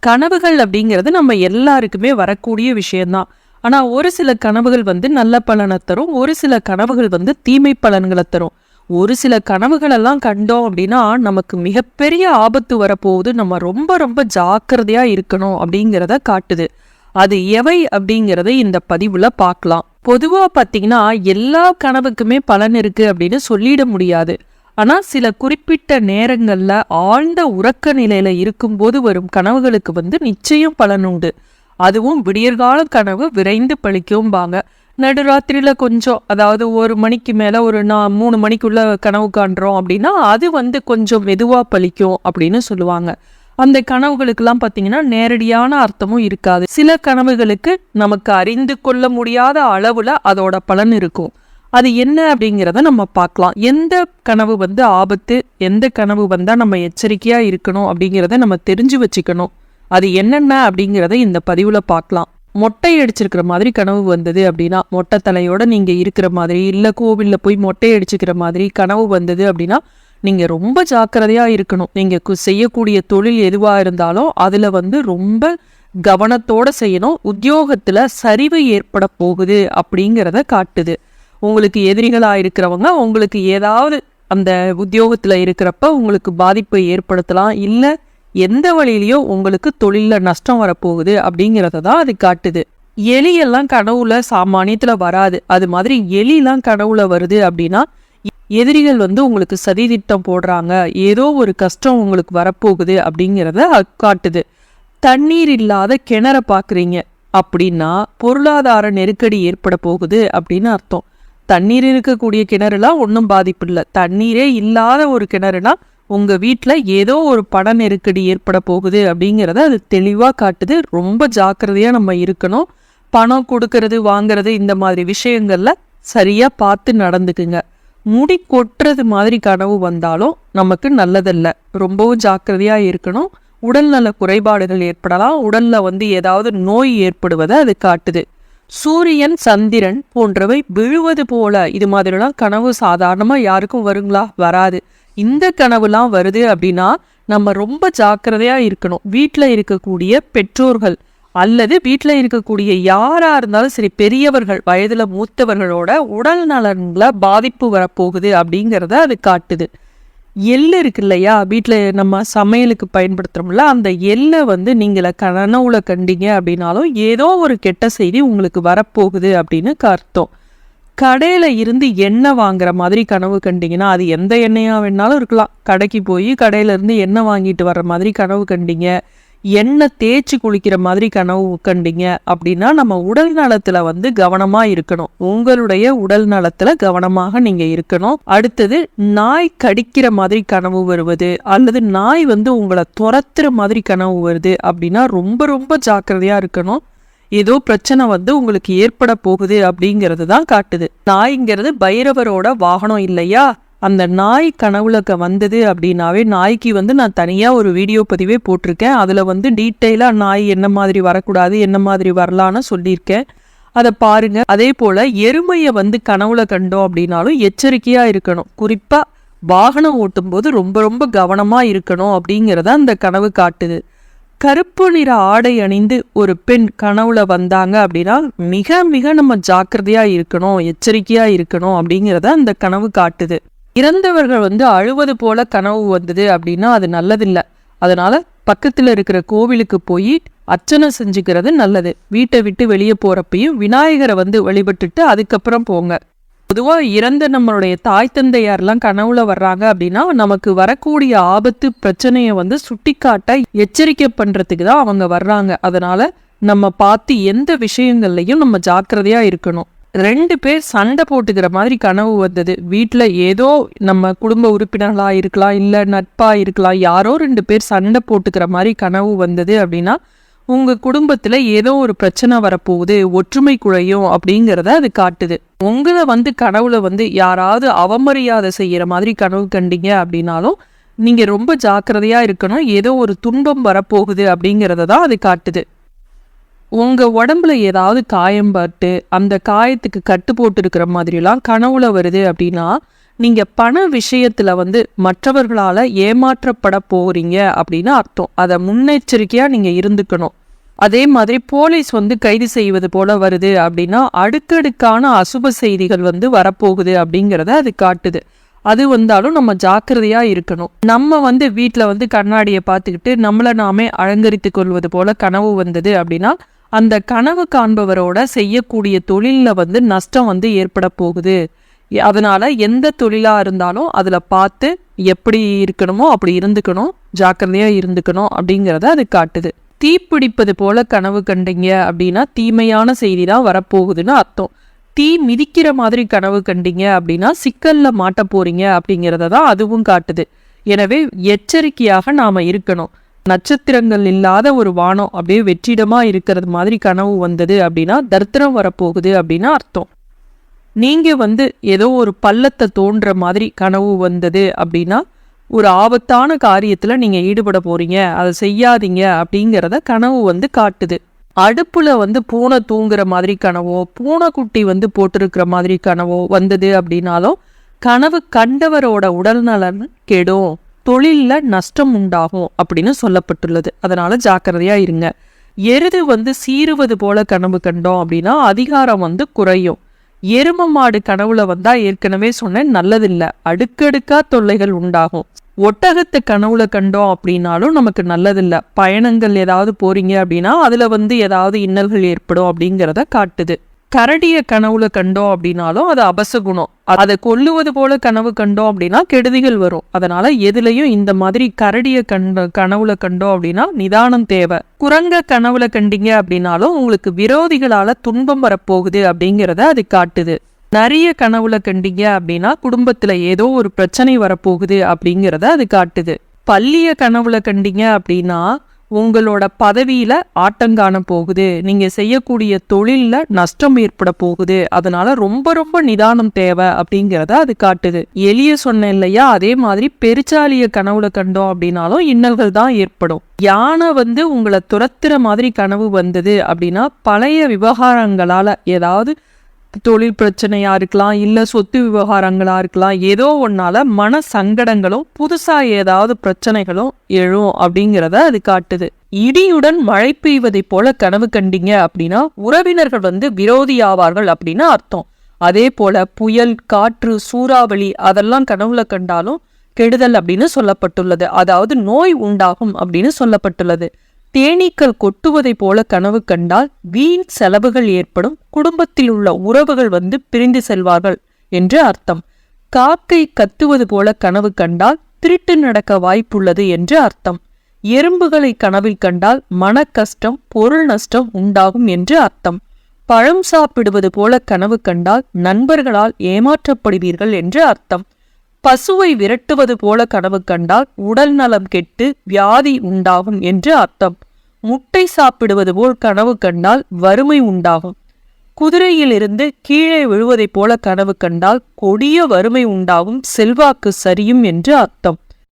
கனவுகள் அப்படிங்கிறது நம்ம எல்லாருக்குமே வரக்கூடிய விஷயம்தான். ஆனால் ஒரு சில கனவுகள் வந்து நல்ல பலனை தரும் ஒரு சில கனவுகள் வந்து தீமை பலன்களை தரும். ஒரு சில கனவுகளெல்லாம் கண்டோம் அப்படின்னா நமக்கு மிகப்பெரிய ஆபத்து வரப்போகுது. நம்ம ரொம்ப ரொம்ப ஜாக்கிரதையாக இருக்கணும் அப்படிங்கிறத காட்டுது. அது எவை அப்படிங்கிறத இந்த பதிவில் பார்க்கலாம். பொதுவாக பார்த்தீங்கன்னா எல்லா கனவுக்குமே பலன் இருக்குது அப்படின்னு சொல்லிட முடியாது. ஆனால் சில குறிப்பிட்ட நேரங்களில் ஆழ்ந்த உறக்க நிலையில் இருக்கும்போது வரும் கனவுகளுக்கு வந்து நிச்சயம் பலன் உண்டு. அதுவும் விடியற்கால கனவு விரைந்து பழிக்கும்பாங்க. நடுராத்திரியில் கொஞ்சம் அதாவது ஒரு மணிக்கு மேலே ஒரு நான் மூணு மணிக்குள்ளே கனவு காண்றோம் அப்படின்னா அது வந்து கொஞ்சம் மெதுவாக பழிக்கும் அப்படின்னு சொல்லுவாங்க. அந்த கனவுகளுக்கெல்லாம் பார்த்தீங்கன்னா நேரடியான அர்த்தமும் இருக்காது. சில கனவுகளுக்கு நமக்கு அறிந்து கொள்ள முடியாத அளவில் அதோட பலன் இருக்கும். அது என்ன அப்படிங்கிறத நம்ம பார்க்கலாம். எந்த கனவு வந்து ஆபத்து எந்த கனவு வந்தால் நம்ம எச்சரிக்கையாக இருக்கணும் அப்படிங்கிறத நம்ம தெரிஞ்சு வச்சுக்கணும். அது என்னென்ன அப்படிங்கிறத இந்த பதிவில் பார்க்கலாம். மொட்டை அடிச்சிருக்கிற மாதிரி கனவு வந்தது அப்படின்னா மொட்டை தலையோட நீங்கள் இருக்கிற மாதிரி இல்லை கோவிலில் போய் மொட்டை அடிச்சுக்கிற மாதிரி கனவு வந்தது அப்படின்னா நீங்கள் ரொம்ப ஜாக்கிரதையாக இருக்கணும். நீங்கள் கு- செய்யக்கூடிய தொழில் எதுவாக இருந்தாலும் அதில் வந்து ரொம்ப கவனத்தோடு செய்யணும். உத்தியோகத்தில் சரிவு ஏற்பட போகுது அப்படிங்கிறத காட்டுது. உங்களுக்கு எதிரிகளாக இருக்கிறவங்க உங்களுக்கு ஏதாவது அந்த உத்தியோகத்தில் இருக்கிறப்ப உங்களுக்கு பாதிப்பை ஏற்படுத்தலாம். இல்லை எந்த வழியிலையோ உங்களுக்கு தொழிலில் நஷ்டம் வரப்போகுது அப்படிங்கிறத தான் அது காட்டுது. எலியெல்லாம் கனவுல சாமானியத்தில் வராது. அது மாதிரி எலிலாம் கனவுல வருது அப்படின்னா எதிரிகள் வந்து உங்களுக்கு சதி திட்டம் போடுறாங்க. ஏதோ ஒரு கஷ்டம் உங்களுக்கு வரப்போகுது அப்படிங்கிறத காட்டுது. தண்ணீர் இல்லாத கிணற பார்க்குறீங்க அப்படின்னா பொருளாதார நெருக்கடி ஏற்பட போகுது அப்படின்னு அர்த்தம். தண்ணீர் இருக்கக்கூடிய கிணறுலாம் ஒன்றும் பாதிப்பு இல்லை. தண்ணீரே இல்லாத ஒரு கிணறுனா உங்கள் வீட்டில் ஏதோ ஒரு பண நெருக்கடி ஏற்பட போகுது அப்படிங்கிறத அது தெளிவாக காட்டுது. ரொம்ப ஜாக்கிரதையாக நம்ம இருக்கணும். பணம் கொடுக்கறது வாங்குறது இந்த மாதிரி விஷயங்களில் சரியாக பார்த்து நடந்துக்குங்க. முடி கொட்டுறது மாதிரி கனவு வந்தாலும் நமக்கு நல்லதல்ல. ரொம்பவும் ஜாக்கிரதையாக இருக்கணும். உடல்நல குறைபாடுகள் ஏற்படலாம். உடலில் வந்து ஏதாவது நோய் ஏற்படுவதை அது காட்டுது. சூரியன் சந்திரன் போன்றவை விழுவது போல. இது மாதிரிலாம் கனவு சாதாரணமாக யாருக்கும் வருங்களா? வராது. இந்த கனவுலாம் வருது அப்படின்னா நம்ம ரொம்ப ஜாக்கிரதையாக இருக்கணும். வீட்டில் இருக்கக்கூடிய பெற்றோர்கள் அல்லது வீட்டில் இருக்கக்கூடிய யாராக இருந்தாலும் சரி பெரியவர்கள் வயதில் மூத்தவர்களோட உடல் நலன்களை பாதிப்பு வரப்போகுது அப்படிங்கிறத அது காட்டுது. எள்ளு இருக்கு இல்லையா? வீட்டில் நம்ம சமையலுக்கு பயன்படுத்துகிறோம்ல அந்த எள்ளை வந்து நீங்களை கனவுல கண்டீங்க அப்படின்னாலும் ஏதோ ஒரு கெட்ட செய்தி உங்களுக்கு வரப்போகுது அப்படின்னு அர்த்தம் கடையில் இருந்து எண்ணெய் வாங்குற மாதிரி கனவு கண்டிங்கன்னா அது எந்த எண்ணெயாக வேணாலும் இருக்கலாம். கடைக்கு போய் கடையிலேருந்து எண்ணெய் வாங்கிட்டு வர்ற மாதிரி கனவு கண்டீங்க. எண்ணெய் தேய்ச்சி குளிக்கிற மாதிரி கனவு கண்டீங்க அப்படின்னா நம்ம உடல் நலத்துல வந்து கவனமா இருக்கணும். உங்களுடைய உடல் நலத்துல கவனமாக நீங்க இருக்கணும். அடுத்தது நாய் கடிக்கிற மாதிரி கனவு வருவது அல்லது நாய் வந்து உங்களை துரத்துற மாதிரி கனவு வருது அப்படின்னா ரொம்ப ரொம்ப ஜாக்கிரதையா இருக்கணும். ஏதோ பிரச்சனை வந்து உங்களுக்கு ஏற்பட போகுது அப்படிங்கிறது தான் காட்டுது. நாய்ங்கிறது பைரவரோட வாகனம் இல்லையா? அந்த நாய் கனவுலக்க க- வந்தது அப்படின்னாவே நாய்க்கு வந்து நான் தனியாக ஒரு வீடியோ பதிவே போட்டிருக்கேன். அதில் வந்து டீட்டெயிலாக நாய் என்ன மாதிரி வரக்கூடாது என்ன மாதிரி வரலான்னு சொல்லியிருக்கேன். அதை பாருங்கள் அதே போல் எருமையை வந்து கனவுல கண்டோம் அப்படின்னாலும் எச்சரிக்கையாக இருக்கணும். குறிப்பாக வாகனம் ஓட்டும்போது ரொம்ப ரொம்ப கவனமாக இருக்கணும் அப்படிங்கிறத அந்த கனவு காட்டுது. கருப்பு நிற ஆடை அணிந்து ஒரு பெண் கனவுல வந்தாங்க அப்படின்னா மிக மிக நம்ம ஜாக்கிரதையாக இருக்கணும் எச்சரிக்கையாக இருக்கணும் அப்படிங்கிறத அந்த கனவு காட்டுது. இறந்தவர்கள் வந்து அழுவது போல கனவு வந்தது அப்படின்னா அது நல்லதில்லை. அதனால பக்கத்தில் இருக்கிற கோவிலுக்கு போய் அர்ச்சனை செஞ்சுக்கிறது நல்லது. வீட்டை விட்டு வெளியே போறப்பையும் விநாயகரை வந்து வழிபட்டுட்டு அதுக்கப்புறம் போங்க. பொதுவாக இறந்த நம்மளுடைய தாய் தந்தையார்லாம் கனவுல வர்றாங்க அப்படின்னா நமக்கு வரக்கூடிய ஆபத்து பிரச்சனையை வந்து சுட்டிக்காட்ட எச்சரிக்கை பண்றதுக்கு தான் அவங்க வர்றாங்க. அதனால நம்ம பார்த்து எந்த விஷயங்கள்லையும் நம்ம ஜாக்கிரதையா இருக்கணும். ரெண்டு பேர் சண்டை போட்டுக்கிற மாதிரி கனவு வந்தது. வீட்டில் ஏதோ நம்ம குடும்ப உறுப்பினர்களாக இருக்கலாம் இல்லை நட்பாக இருக்கலாம் யாரோ ரெண்டு பேர் சண்டை போட்டுக்கிற மாதிரி கனவு வந்தது அப்படின்னா உங்கள் குடும்பத்தில் ஏதோ ஒரு பிரச்சனை வரப்போகுது ஒற்றுமை குறையும் அப்படிங்கிறத அது காட்டுது. உங்களை வந்து கனவுல வந்து யாராவது அவமரியாதை செய்கிற மாதிரி கனவு கண்டீங்க அப்படின்னாலும் நீங்கள் ரொம்ப ஜாக்கிரதையாக இருக்கணும். ஏதோ ஒரு துன்பம் வரப்போகுது அப்படிங்கிறத தான் அது காட்டுது. உங்கள் உடம்புல ஏதாவது காயம் பட்டு அந்த காயத்துக்கு கட்டு போட்டு இருக்கிற மாதிரிலாம் கனவுல வருது அப்படின்னா நீங்கள் பண விஷயத்தில் வந்து மற்றவர்களால் ஏமாற்றப்பட போகிறீங்க அப்படின்னு அர்த்தம். அதை முன்னெச்சரிக்கையாக நீங்கள் இருந்துக்கணும். அதே மாதிரி போலீஸ் வந்து கைது செய்வது போல வருது அப்படின்னா அடுக்கடுக்கான அசுப செய்திகள் வந்து வரப்போகுது அப்படிங்கிறத அது காட்டுது. அது வந்தாலும் நம்ம ஜாக்கிரதையாக இருக்கணும். நம்ம வந்து வீட்டில் வந்து கண்ணாடியை பார்த்துக்கிட்டு நம்மளை நாமே அலங்கரித்து கொள்வது போல கனவு வந்தது அப்படின்னா அந்த கனவு காண்பவரோட செய்யக்கூடிய தொழிலில் வந்து நஷ்டம் வந்து ஏற்பட போகுது. அதனால் எந்த தொழிலாக இருந்தாலும் அதில் பார்த்து எப்படி இருக்கணுமோ அப்படி இருந்துக்கணும் ஜாக்கிரதையாக இருந்துக்கணும் அப்படிங்கிறத அது காட்டுது. தீப்பிடிப்பது போல கனவு கண்டீங்க அப்படின்னா தீமையான செய்தி தான் வரப்போகுதுன்னு அர்த்தம். தீ மிதிக்கிற மாதிரி கனவு கண்டீங்க அப்படின்னா சிக்கலில் மாட்ட போறீங்க அப்படிங்கிறத தான் அதுவும் காட்டுது. எனவே எச்சரிக்கையாக நாம் இருக்கணும். நட்சத்திரங்கள் இல்லாத ஒரு வானம் அப்படியே வெற்றிடமாக இருக்கிறது மாதிரி கனவு வந்தது அப்படின்னா தர்த்தனம் வரப்போகுது அப்படின்னு அர்த்தம். நீங்கள் வந்து ஏதோ ஒரு பள்ளத்தை தோன்ற மாதிரி கனவு வந்தது அப்படின்னா ஒரு ஆபத்தான காரியத்தில் நீங்கள் ஈடுபட போகிறீங்க அதை செய்யாதீங்க அப்படிங்கிறத கனவு வந்து காட்டுது. அடுப்பில் வந்து பூனை தூங்குற மாதிரி கனவோ பூனைக்குட்டி வந்து போட்டிருக்கிற மாதிரி கனவோ வந்தது அப்படின்னாலும் கனவு கண்டவரோட உடல்நலன் கெடும். தொழிலில் நஷ்டம் உண்டாகும் அப்படின்னு சொல்லப்பட்டுள்ளது. அதனால் ஜாக்கிரதையாக இருங்க. எருது வந்து சீறுவது போல கனவு கண்டோம் அப்படின்னா அதிகாரம் வந்து குறையும். எரும மாடு கனவுல வந்தா ஏற்கனவே சொன்னேன் நல்லதில்லை. அடுக்கடுக்கா தொல்லைகள் உண்டாகும். ஒட்டகத்தை கனவுல கண்டோம் அப்படின்னாலும் நமக்கு நல்லதில்லை. பயணங்கள் ஏதாவது போறீங்க அப்படின்னா அதுல வந்து ஏதாவது இன்னல்கள் ஏற்படும் அப்படிங்கிறத காட்டுது. கரடிய கனவுல கண்டோம் அப்படின்னாலும் அது அபசகுணம் அதை கொல்லுவது போல கனவு கண்டோம் அப்படின்னா கெடுதிகள் வரும். அதனால எதுலையும் இந்த மாதிரி கரடிய கண்ட கனவுல கண்டோம் அப்படின்னா நிதானம் தேவை. குரங்க கனவுல கண்டீங்க அப்படின்னாலும் உங்களுக்கு விரோதிகளால துன்பம் வரப்போகுது அப்படிங்கிறத அது காட்டுது. நிறைய கனவுல கண்டீங்க அப்படின்னா குடும்பத்துல ஏதோ ஒரு பிரச்சனை வரப்போகுது அப்படிங்கிறத அது காட்டுது. பள்ளிய கனவுல கண்டீங்க அப்படின்னா உங்களோட பதவியில் ஆட்டங்காண போகுது. நீங்கள் செய்யக்கூடிய தொழிலில் நஷ்டம் ஏற்பட போகுது. அதனால ரொம்ப ரொம்ப நிதானம் தேவை அப்படிங்கிறத அது காட்டுது. எளிய சொன்னேன் இல்லையா? அதே மாதிரி பெருச்சாலிய கனவுல கண்டோம் அப்படின்னாலும் இன்னல்கள் தான் ஏற்படும். யானை வந்து உங்களை துரத்துற மாதிரி கனவு வந்தது அப்படின்னா பழைய விவகாரங்களால் ஏதாவது தொழில் பிரச்சனையாக இருக்கலாம் இல்லை சொத்து விவகாரங்களாக இருக்கலாம் ஏதோ ஒன்றால் மன சங்கடங்களும் புதுசாக ஏதாவது பிரச்சனைகளும் எழும் அப்படிங்கிறத அது காட்டுது. இடியுடன் மழை பெய்வதை போல கனவு கண்டீங்க அப்படின்னா உறவினர்கள் வந்து விரோதி ஆவார்கள் அப்படின்னு அர்த்தம். அதே போல புயல் காற்று சூறாவளி அதெல்லாம் கனவுல கண்டாலும் கெடுதல் அப்படின்னு சொல்லப்பட்டுள்ளது. அதாவது நோய் உண்டாகும் அப்படின்னு சொல்லப்பட்டுள்ளது. தேனீக்கள் கொட்டுவதைப் போல கனவு கண்டால் வீண் செலவுகள் ஏற்படும் குடும்பத்தில் உள்ள உறவுகள் வந்து பிரிந்து செல்வார்கள் என்று அர்த்தம். காக்கை கத்துவது போல கனவு கண்டால் திருட்டு நடக்க வாய்ப்புள்ளது என்று அர்த்தம். எறும்புகளை கனவில் கண்டால் மன கஷ்டம் பொருள் நஷ்டம் உண்டாகும் என்று அர்த்தம். பழம் சாப்பிடுவது போல கனவு கண்டால் நண்பர்களால் ஏமாற்றப்படுவீர்கள் என்று அர்த்தம். பசுவை விரட்டுவது போல கனவு கண்டால் உடல் நலம் கெட்டு வியாதி உண்டாகும் என்று அர்த்தம். முட்டை சாப்பிடுவது போல் கனவு கண்டால் வறுமை உண்டாகும். குதிரையிலிருந்து கீழே விழுவதைப் போல கனவு கண்டால் கொடிய வறுமை உண்டாகும் செல்வாக்கு சரியும் என்று அர்த்தம்.